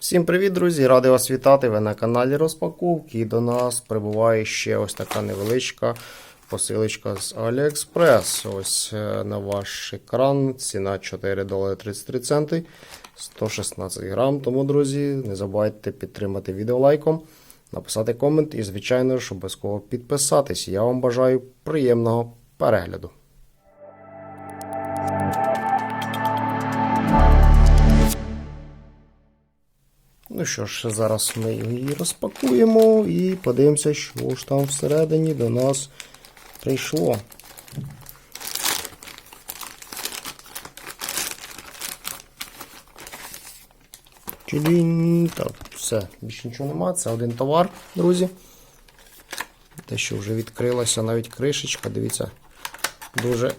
Всім привіт, друзі! Радий вас вітати. Ви на каналі Розпаковки. І до нас прибуває ще ось така невеличка посилочка з AliExpress. Ось е, на ваш екран. Ціна 4 долари 33 центи. 116 грам. Тому, друзі, не забувайте підтримати відео лайком, написати комент і, звичайно ж, обов'язково підписатись. Я вам бажаю приємного перегляду. Ну що ж, зараз ми її розпакуємо і подивимося, що ж там всередині до нас прийшло. Так, все, більше нічого нема. Це один товар, друзі. Те, що вже відкрилася навіть кришечка, дивіться, дуже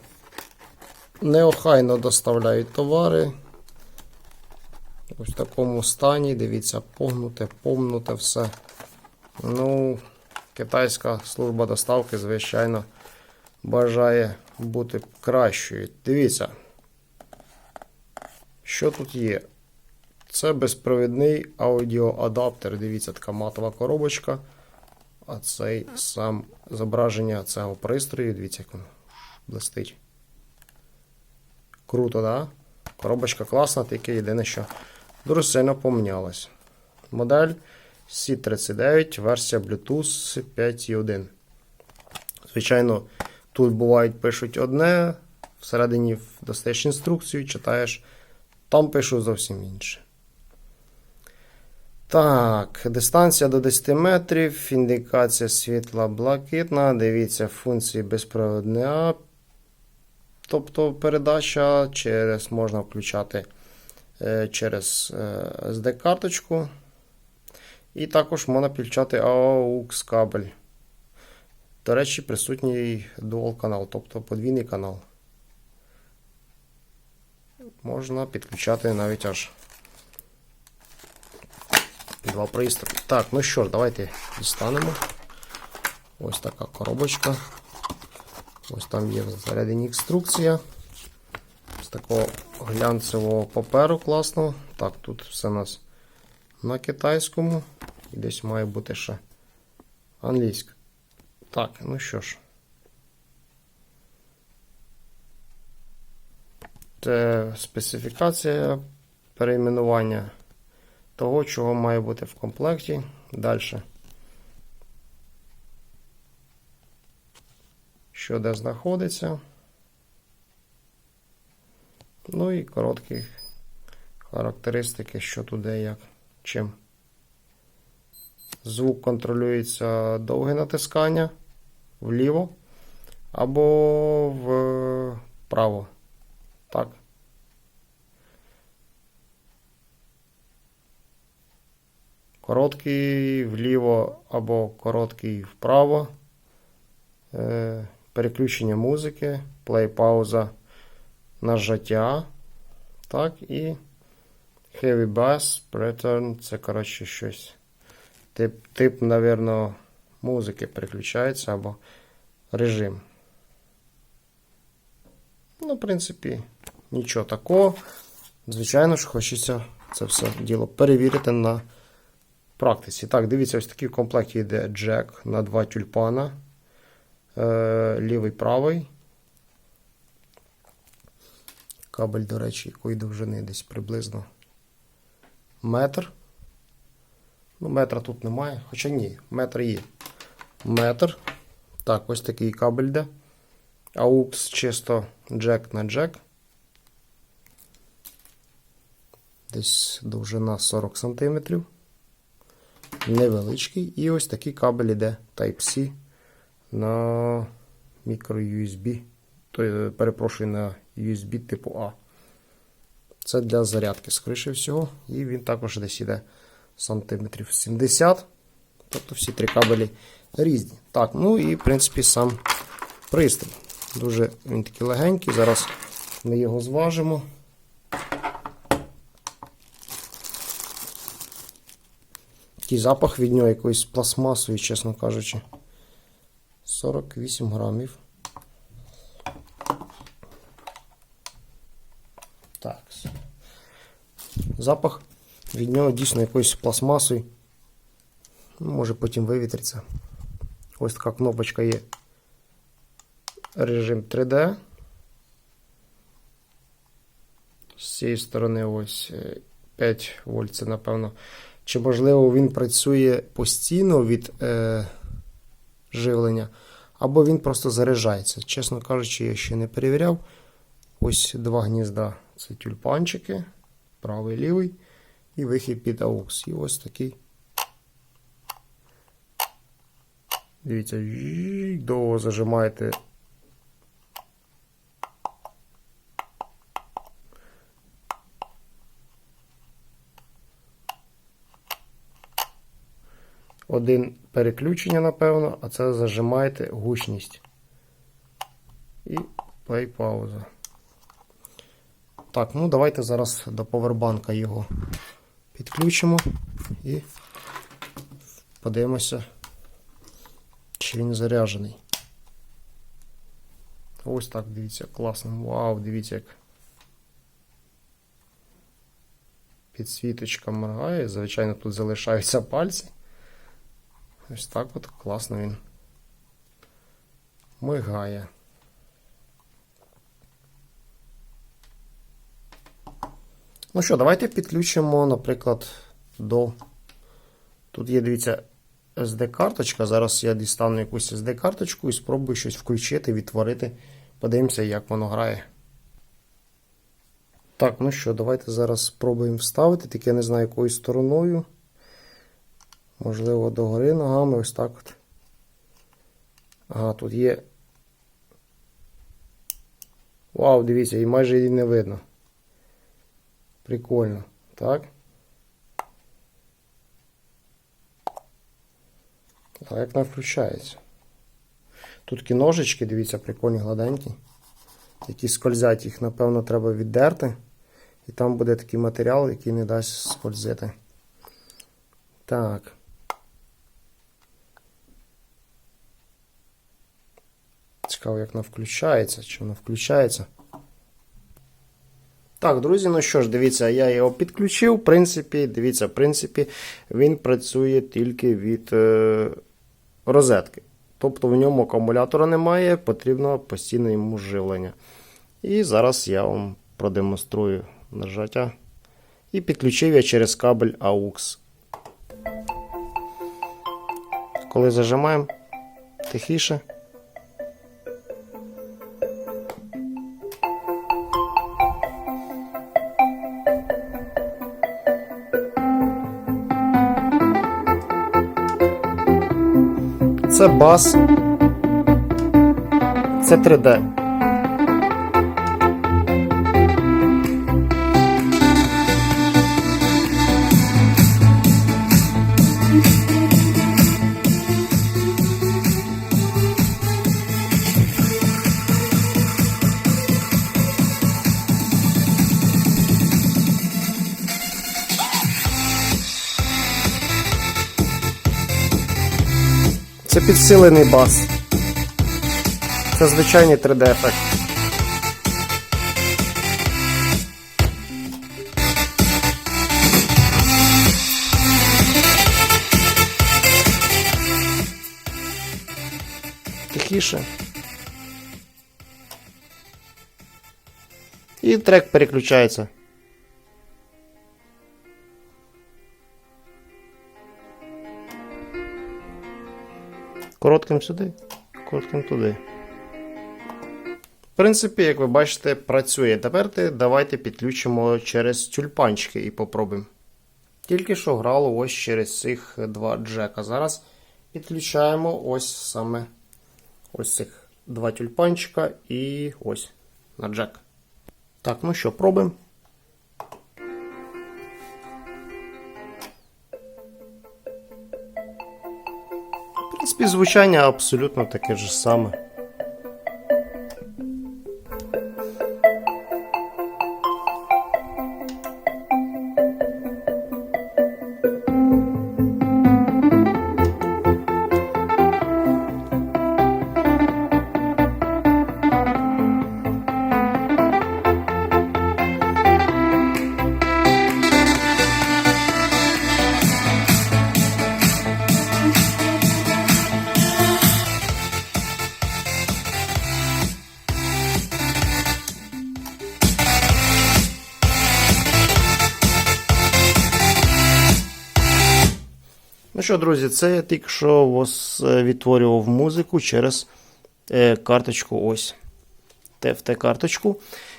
неохайно доставляють товари. Ось в такому стані, дивіться, погнуте, помнуте все. Ну, китайська служба доставки, звичайно, бажає бути кращою. Дивіться, що тут є? Це безпровідний аудіоадаптер. Дивіться, така матова коробочка. А цей сам зображення цього пристрою, дивіться, як воно блистить. Круто, да? Коробочка класна, тільки єдине, що дуже сильно помінялась. Модель C39, версія Bluetooth 5.1. Звичайно, тут бувають пишуть одне, всередині достаєш інструкцію, читаєш, там пишу зовсім інше. Так, дистанція до 10 метрів, індикація світла блакитна. Дивіться, функції безпровідний ап. Тобто передача через можна включати через е, SD-карточку. І також можна підключати AUX кабель. До речі, присутній Dual канал, тобто подвійний канал. Можна підключати навіть аж два пристрої. Так, ну що ж, давайте дістанемо. Ось така коробочка. Ось там є всередині інструкція. З такого глянцевого паперу класного. Так, тут все у нас на китайському. І десь має бути ще англійська. Так, ну що ж. Це специфікація перейменування того, чого має бути в комплекті. Далі. Що де знаходиться. Ну і короткі характеристики, що туди, як, чим. Звук контролюється довге натискання вліво або вправо. Так. Короткий вліво або короткий вправо. Е, переключення музики, плей пауза нажаття. Так, і Heavy Bass, Pattern, це, коротше, щось. Тип, тип, напевно, музики переключається або режим. Ну, в принципі, нічого такого. Звичайно ж, хочеться це все діло перевірити на практиці. Так, дивіться, ось такий в комплекті йде джек на два тюльпана. Е, лівий правий. Кабель, до речі, якої довжини десь приблизно метр. Ну, метра тут немає, хоча ні, метр є. Метр. Так, ось такий кабель йде. AUX чисто джек на джек. Десь довжина 40 см. Невеличкий. І ось такий кабель йде Type-C на micro-USB. Перепрошую, на USB типу А. Це для зарядки, скоріше всього. І він також десь йде сантиметрів 70. Тобто всі три кабелі різні. Так, ну і, в принципі, сам пристрій. Дуже він такий легенький. Зараз ми його зважимо. Такий запах від нього якоїсь пластмасової, чесно кажучи. 48 грамів. Так. Запах від нього дійсно якоюсь пластмасою. Ну, Може потім вивітриться. Ось така кнопочка є. Режим 3D. З цієї сторони ось е, 5 вольт, це напевно. Чи можливо він працює постійно від е, живлення, або він просто заряджається. Чесно кажучи, я ще не перевіряв. Ось два гнізда. Це тюльпанчики, правий лівий, і вихід під AUX. І ось такий. Дивіться, довго зажимаєте. Один переключення, напевно, а це зажимаєте гучність. І плей пауза. Так, ну давайте зараз до повербанка його підключимо і подивимося, чи він заряджений. Ось так, дивіться, класно. Вау, дивіться, як підсвіточка моргає. Звичайно, тут залишаються пальці. Ось так от класно він мигає. Ну що, давайте підключимо, наприклад, до. Тут є, дивіться, SD-карточка. Зараз я дістану якусь SD-карточку і спробую щось включити, відтворити. Подивимося, як воно грає. Так, ну що, давайте зараз спробуємо вставити, тільки я не знаю, якою стороною. Можливо, догори ногами, ось так от. Ага, тут є. Вау, дивіться, і майже її не видно. Прикольно. Так. А як вона включається? Тут такі ножички, дивіться, прикольні гладенькі. Які скользять, їх, напевно, треба віддерти. І там буде такий матеріал, який не дасть скользити. Так. Цікаво, як вона включається, чи вона включається. Так, друзі, ну що ж, дивіться, я його підключив. В принципі, дивіться, в принципі, він працює тільки від е, розетки. Тобто в ньому акумулятора немає, потрібно постійне йому живлення. І зараз я вам продемонструю нажаття. І підключив я через кабель AUX. Коли зажимаємо тихіше. Це бас. Це 3D. Підсилений бас. Це звичайний 3D ефект. Тихіше. І трек переключається. Коротким сюди, коротким туди. В принципі, як ви бачите, працює. Тепер давайте підключимо через тюльпанчики і попробуємо. Тільки що грало ось через цих два джека. Зараз підключаємо ось саме ось цих два тюльпанчика і ось на джек. Так, ну що, пробуємо. Принципі, звучання абсолютно таке ж саме. Ну що, друзі, це я тільки що вас е, відтворював музику через е, карточку ось TFT-карточку.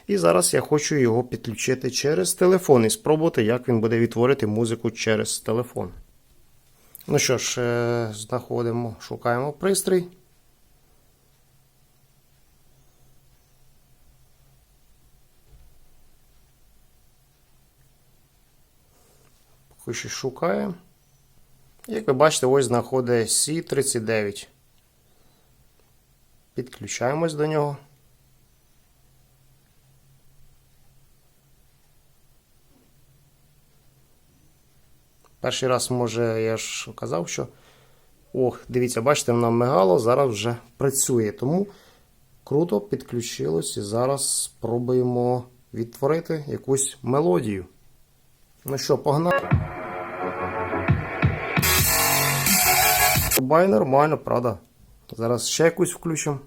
І зараз я хочу його підключити через телефон і спробувати, як він буде відтворити музику через телефон. Ну що ж, е, знаходимо, шукаємо пристрій. Поки що шукає. Як ви бачите, ось знаходить C39. Підключаємось до нього. Перший раз, може, я ж казав, що. Ох, дивіться, бачите, вона мигало, зараз вже працює. Тому круто підключилось і зараз спробуємо відтворити якусь мелодію. Ну що, погнали? Бай нормально, правда. Зараз ще якусь включимо.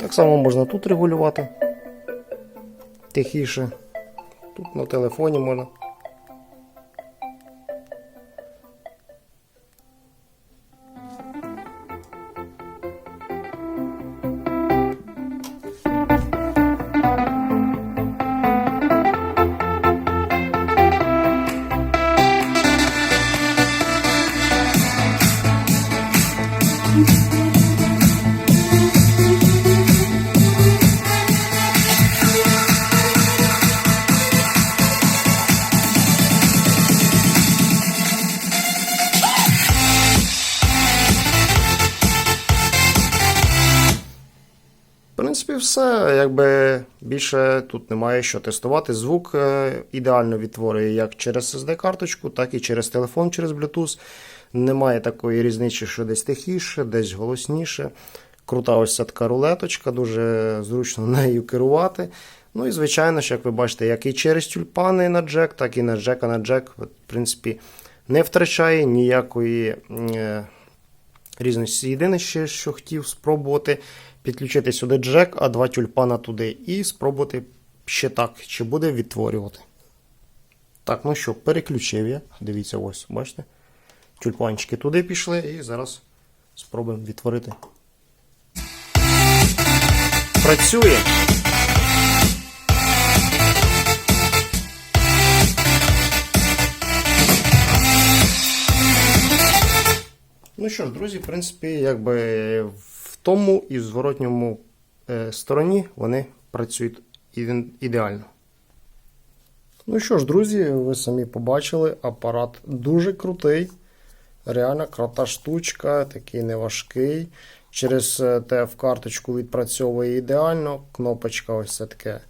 Так само можна тут регулювати. Тихіше. Тут на телефоні можна. Принципі, все. Якби більше тут немає що тестувати. Звук е, ідеально відтворює як через SD-карточку, так і через телефон, через Bluetooth. Немає такої різниці, що десь тихіше, десь голосніше. Крута ось ця така рулеточка, дуже зручно нею керувати. Ну і звичайно, що, як ви бачите, як і через тюльпани на джек, так і на джека на джек, в принципі, не втрачає ніякої. Різності. Єдине ще, що хотів спробувати підключити сюди джек, а два тюльпана туди. І спробувати ще так, чи буде відтворювати. Так, ну що, переключив я. Дивіться, ось, бачите? Тюльпанчики туди пішли, і зараз спробуємо відтворити. Працює. Ну що ж, друзі, в принципі, якби в тому і в зворотньому е, стороні вони працюють ідеально. Ну що ж, друзі, ви самі побачили, апарат дуже крутий. Реально крута штучка, такий неважкий. Через е, ТФ-карточку відпрацьовує ідеально. Кнопочка ось це таке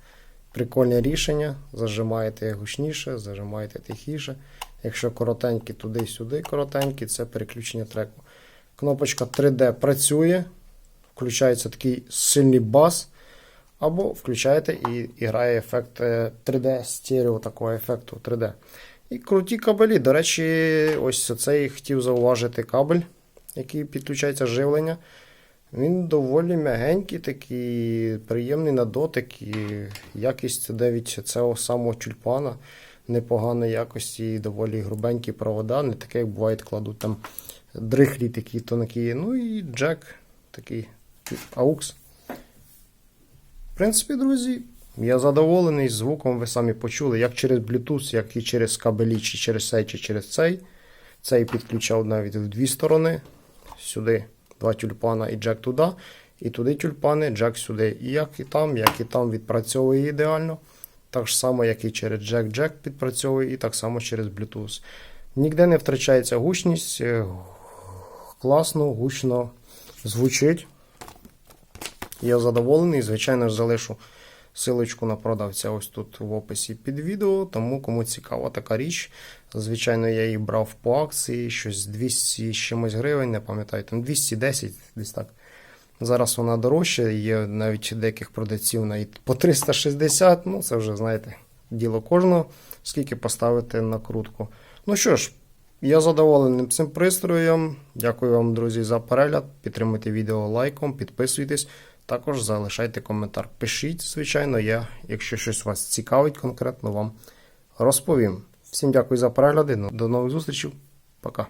прикольне рішення. Зажимаєте гучніше, зажимаєте тихіше. Якщо коротенькі туди-сюди, коротенькі, це переключення треку. Кнопочка 3D працює, включається такий сильний бас, або включаєте і, і грає ефект е, 3D стерео такого ефекту 3D. І круті кабелі. До речі, ось цей хотів зауважити кабель, який підключається живлення. Він доволі м'ягенький, такий приємний на дотик, і якість навіть цього самого тюльпана непоганої якості, і доволі грубенькі провода, не таке, як буває, кладуть там дрихлі такі тонкі. Ну і джек такий AUX. В принципі, друзі, я задоволений звуком, ви самі почули, як через Bluetooth, як і через кабелі, чи через цей, чи через цей. Цей підключав навіть в дві сторони. Сюди два тюльпана і джек туди. І туди тюльпани, джек сюди. І як і там, як і там відпрацьовує ідеально. Так само, як і через джек-джек підпрацьовує, і так само через Bluetooth. Ніде не втрачається гучність. Класно, гучно звучить. Я задоволений. Звичайно ж, залишу силочку на продавця ось тут в описі під відео. Тому кому цікава така річ. Звичайно, я її брав по акції, щось 200 з чимось гривень, не пам'ятаю, там 210 десь так. Зараз вона дорожча, є навіть деяких продавців навіть по 360. Ну, це вже, знаєте, діло кожного, скільки поставити на крутку. Ну що ж, я задоволений цим пристроєм. Дякую вам, друзі, за перегляд. Підтримуйте відео лайком, підписуйтесь. Також залишайте коментар. Пишіть, звичайно, я, якщо щось вас цікавить конкретно, вам розповім. Всім дякую за перегляди. До нових зустрічей. Пока.